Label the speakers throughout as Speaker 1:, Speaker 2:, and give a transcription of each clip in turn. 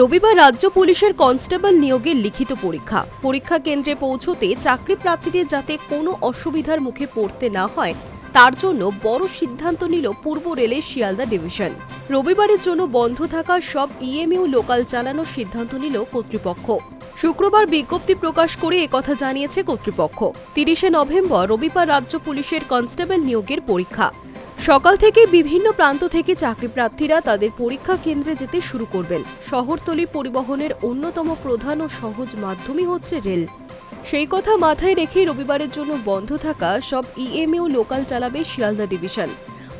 Speaker 1: রবিবার রাজ্য পুলিশের কনস্টেবল নিয়োগের লিখিত পরীক্ষা। পরীক্ষা কেন্দ্রে পৌঁছতে চাকরি প্রার্থীদের যাতে কোনো অসুবিধার মুখে পড়তে না হয়, তার জন্য বড় সিদ্ধান্ত নিল পূর্ব রেলের শিয়ালদা ডিভিশন। রবিবারের জন্য বন্ধ থাকা সব ইএমইউ লোকাল চালানোর সিদ্ধান্ত নিল কর্তৃপক্ষ। শুক্রবার বিজ্ঞপ্তি প্রকাশ করে একথা জানিয়েছে কর্তৃপক্ষ। তিরিশে নভেম্বর রবিবার রাজ্য পুলিশের কনস্টেবল নিয়োগের পরীক্ষা। সকাল থেকে বিভিন্ন প্রান্ত থেকে চাকরি প্রার্থীরা তাদের পরীক্ষা কেন্দ্রে যেতে শুরু করবেন। শহরতলি পরিবহনের অন্যতম প্রধান ও সহজ মাধ্যমই হচ্ছে রেল। সেই কথা মাথায় রেখে রবিবারের জন্য বন্ধ থাকা সব ইএমইউ লোকাল চালাবে শিয়ালদা ডিভিশন।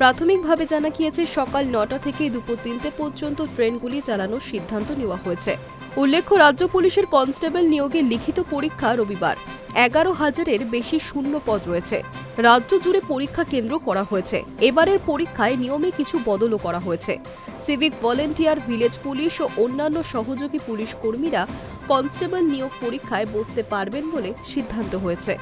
Speaker 1: প্রাথমিকভাবে জানা গিয়েছে, সকাল নটা থেকে দুপুর তিনটে পর্যন্ত ট্রেনগুলি চালানোর সিদ্ধান্ত নেওয়া হয়েছে। উল্লেখ্য, রাজ্য পুলিশের কনস্টেবল নিয়োগের লিখিত পরীক্ষা রবিবার। এগারো হাজারের বেশি শূন্য পদ রয়েছে। রাজ্য জুড়ে পরীক্ষা কেন্দ্র করা হয়েছে। এবারের পরীক্ষায় নিয়মে কিছু বদলও করা হয়েছে। সিভিক ভলেন্টিয়ার, ভিলেজ পুলিশ ও অন্যান্য সহযোগী পুলিশ কর্মীরা কনস্টেবল নিয়োগ পরীক্ষায় বসতে পারবেন বলে সিদ্ধান্ত হয়েছে।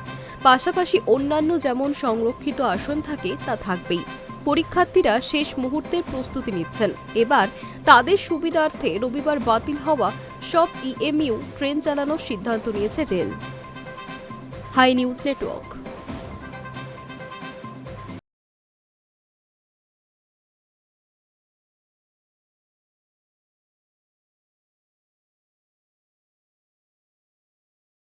Speaker 1: পাশাপাশি অন্যান্য যেমন সংরক্ষিত আসন থাকে, তা থাকবেই। পরীক্ষার্থীরা শেষ মুহূর্তের প্রস্তুতি নিচ্ছেন। এবার তাদের সুবিধার্থে রবিবার বাতিল হওয়া সব ইএমইউ ট্রেন চালানোর সিদ্ধান্ত নিয়েছে রেল। High news network.